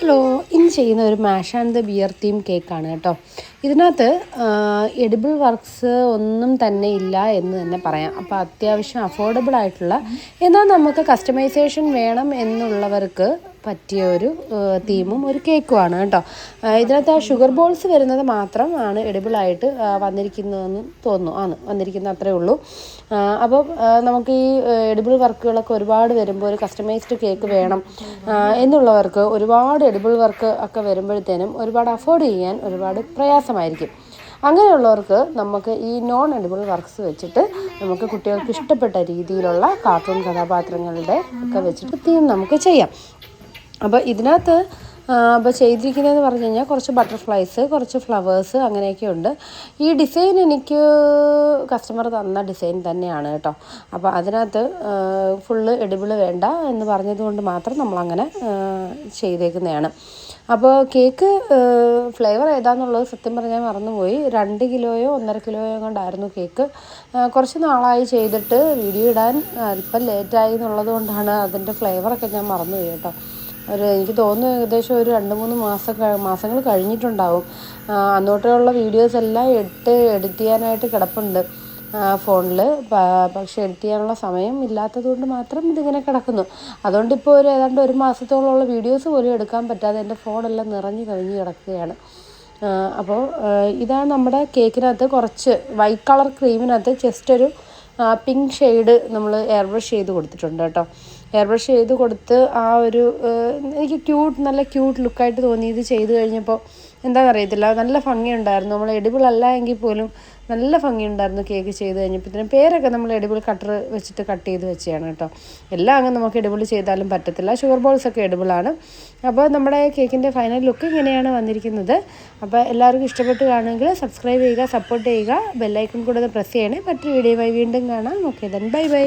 Hello ഇന്ന് ചെയ്യുന്ന ഒരു മാഷ് ആൻഡ് ദ ബിയർ തീം കേക്കാണ് കേട്ടോ. ഇതിനകത്ത് എഡിബിൾ വർക്ക്സ് ഒന്നും തന്നെ ഇല്ല എന്ന് തന്നെ പറയാം. അപ്പോൾ അത്യാവശ്യം അഫോർഡബിൾ ആയിട്ടുള്ള എന്നാൽ നമുക്ക് കസ്റ്റമൈസേഷൻ വേണം എന്നുള്ളവർക്ക് പറ്റിയ ഒരു തീമും ഒരു കേക്കുമാണ് കേട്ടോ. ഇതിനകത്ത് ആ ഷുഗർ ബോൾസ് വരുന്നത് മാത്രം ആണ് എഡിബിളായിട്ട് വന്നിരിക്കുന്നതെന്ന് തോന്നുന്നു. ആണ് വന്നിരിക്കുന്ന അത്രേ ഉള്ളൂ. അപ്പം നമുക്ക് ഈ എഡിബിൾ വർക്കുകളൊക്കെ ഒരുപാട് വരുമ്പോൾ ഒരു കസ്റ്റമൈസ്ഡ് കേക്ക് വേണം എന്നുള്ളവർക്ക് ഒരുപാട് എഡിബിൾ വർക്ക് ഒക്കെ വരുമ്പോഴത്തേനും ഒരുപാട് അഫോർഡ് ചെയ്യാൻ ഒരുപാട് പ്രയാസമായിരിക്കും. അങ്ങനെയുള്ളവർക്ക് നമുക്ക് ഈ നോൺ എഡിബിൾ വർക്ക്സ് വെച്ചിട്ട് നമുക്ക് കുട്ടികൾക്ക് ഇഷ്ടപ്പെട്ട രീതിയിലുള്ള കാർട്ടൂൺ കഥാപാത്രങ്ങളുടെ ഒക്കെ വെച്ചിട്ട് തീം നമുക്ക് ചെയ്യാം. അപ്പോൾ ഇതിനകത്ത് അപ്പോൾ ചെയ്തിരിക്കുന്നതെന്ന് പറഞ്ഞു കഴിഞ്ഞാൽ കുറച്ച് ബട്ടർഫ്ലൈസ് കുറച്ച് ഫ്ലവേഴ്സ് അങ്ങനെയൊക്കെ ഉണ്ട്. ഈ ഡിസൈൻ എനിക്ക് കസ്റ്റമർ തന്ന ഡിസൈൻ തന്നെയാണ് കേട്ടോ. അപ്പോൾ അതിനകത്ത് ഫുള്ള് എഡിബിൾ വേണ്ട എന്ന് പറഞ്ഞതുകൊണ്ട് മാത്രം നമ്മളങ്ങനെ ചെയ്തേക്കുന്നതാണ്. അപ്പോൾ കേക്ക് ഫ്ലേവർ ഏതാന്നുള്ളത് സത്യം പറഞ്ഞാൽ മറന്നുപോയി. രണ്ട് കിലോയോ ഒന്നര കിലോയോ കൊണ്ടായിരുന്നു കേക്ക് കുറച്ച് നാളായി ചെയ്തിട്ട് വീഡിയോ ഇടാൻ അല്പം ലേറ്റായി എന്നുള്ളത് കൊണ്ടാണ് അതിന്റെ ഫ്ലേവറൊക്കെ ഞാൻ മറന്നുപോയി കേട്ടോ. ഒരു എനിക്ക് തോന്നുന്നു ഏകദേശം ഒരു രണ്ട് മൂന്ന് മാസം മാസങ്ങൾ കഴിഞ്ഞിട്ടുണ്ടാവും. അന്നോട്ടുള്ള വീഡിയോസ് എല്ലാം എടുത്ത് എഡിറ്റ് ചെയ്യാനായിട്ട് കിടപ്പുണ്ട്. ഫോണിൽ പക്ഷേ എഡിറ്റ് ചെയ്യാനുള്ള സമയം ഇല്ലാത്തത് കൊണ്ട് മാത്രം ഇതിങ്ങനെ കിടക്കുന്നു. അതുകൊണ്ട് ഇപ്പോൾ ഒരു ഏതാണ്ട് ഒരു മാസത്തോളമുള്ള വീഡിയോസ് പോലും എടുക്കാൻ പറ്റാതെ എന്റെ ഫോണെല്ലാം നിറഞ്ഞു കഴിഞ്ഞ് കിടക്കുകയാണ്. അപ്പോൾ ഇതാണ് നമ്മുടെ കേക്കിനകത്ത് കുറച്ച് വൈറ്റ് കളർ ക്രീമിനകത്ത് ജസ്റ്റ് ഒരു പിങ്ക് ഷെയ്ഡ് നമ്മൾ എയർ ബ്രഷ് ചെയ്ത് കൊടുത്തിട്ടുണ്ട് കേട്ടോ. എയർ ബ്രഷ് ചെയ്ത് കൊടുത്ത് ആ ഒരു എനിക്ക് ക്യൂട്ട് നല്ല ക്യൂട്ട് ലുക്കായിട്ട് തോന്നി. ഇത് ചെയ്ത് കഴിഞ്ഞപ്പോൾ എന്താണെന്ന് അറിയത്തില്ല നല്ല ഭംഗിയുണ്ടായിരുന്നു. നമ്മൾ എഡിബിൾ അല്ല എങ്കിൽ പോലും നല്ല ഭംഗിയുണ്ടായിരുന്നു കേക്ക് ചെയ്ത് കഴിഞ്ഞപ്പോഴത്തേനും പേരൊക്കെ നമ്മൾ എഡിബിൾ കട്ടർ വെച്ചിട്ട് കട്ട് ചെയ്ത് വെച്ചതാണ് കേട്ടോ. എല്ലാം അങ്ങ് നമുക്ക് എഡിബിൾ ചെയ്താലും പറ്റത്തില്ല. ഷുഗർ ബോൾസ് ഒക്കെ എഡിബിളാണ് അപ്പോൾ നമ്മുടെ കേക്കിന്റെ ഫൈനൽ ലുക്ക് ഇങ്ങനെയാണ് വന്നിരിക്കുന്നത്. അപ്പോൾ എല്ലാവർക്കും ഇഷ്ടപ്പെട്ട് കാണുമെങ്കിൽ സബ്സ്ക്രൈബ് ചെയ്യുക സപ്പോർട്ട് ചെയ്യുക. ബെല്ലൈക്കൺ കൂടെ പ്രസ് ചെയ്യണേ. മറ്റൊരു വീഡിയോയുമായി വീണ്ടും കാണാം. Okay then bye bye